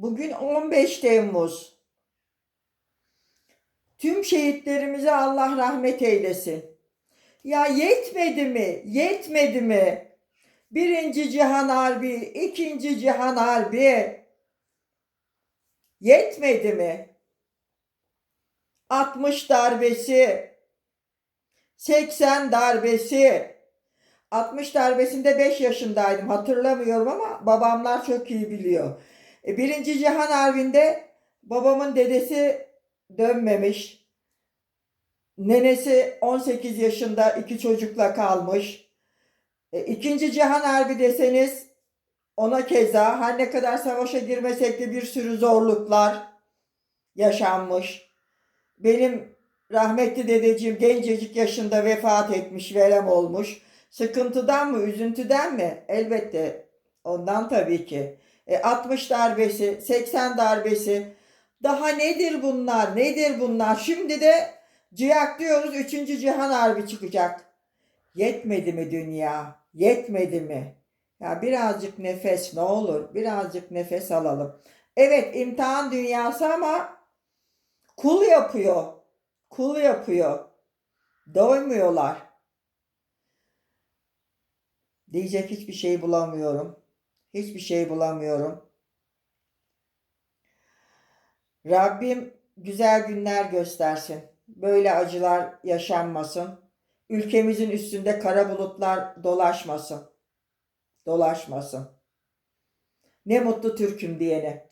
Bugün 15 Temmuz. Tüm şehitlerimize Allah rahmet eylesin. Ya yetmedi mi? Yetmedi mi? Birinci Cihan Harbi, ikinci Cihan Harbi. Yetmedi mi? 60 darbesi, 80 darbesi. 60 darbesinde 5 yaşındaydım hatırlamıyorum ama babamlar çok iyi biliyor. E, Birinci Cihan Harbi'nde babamın dedesi dönmemiş. Nenesi 18 yaşında iki çocukla kalmış. E, İkinci Cihan Harbi deseniz ona keza her ne kadar savaşa girmesek de bir sürü zorluklar yaşanmış. Benim rahmetli dedeciğim gencecik yaşında vefat etmiş, verem olmuş. Sıkıntıdan mı, üzüntüden mi? Elbette ondan tabii ki. E, 60 darbesi, 80 darbesi. Daha nedir bunlar? Nedir bunlar? Şimdi de ciyak diyoruz 3. Cihan Harbi çıkacak. Yetmedi mi dünya? Yetmedi mi? Ya birazcık nefes ne olur? Birazcık nefes alalım. Evet imtihan dünyası ama kul yapıyor. Kul yapıyor. Doymuyorlar. Diyecek hiçbir şey bulamıyorum. Hiçbir şey bulamıyorum. Rabbim güzel günler göstersin. Böyle acılar yaşanmasın. Ülkemizin üstünde kara bulutlar dolaşmasın. Dolaşmasın. Ne mutlu Türk'üm diyene.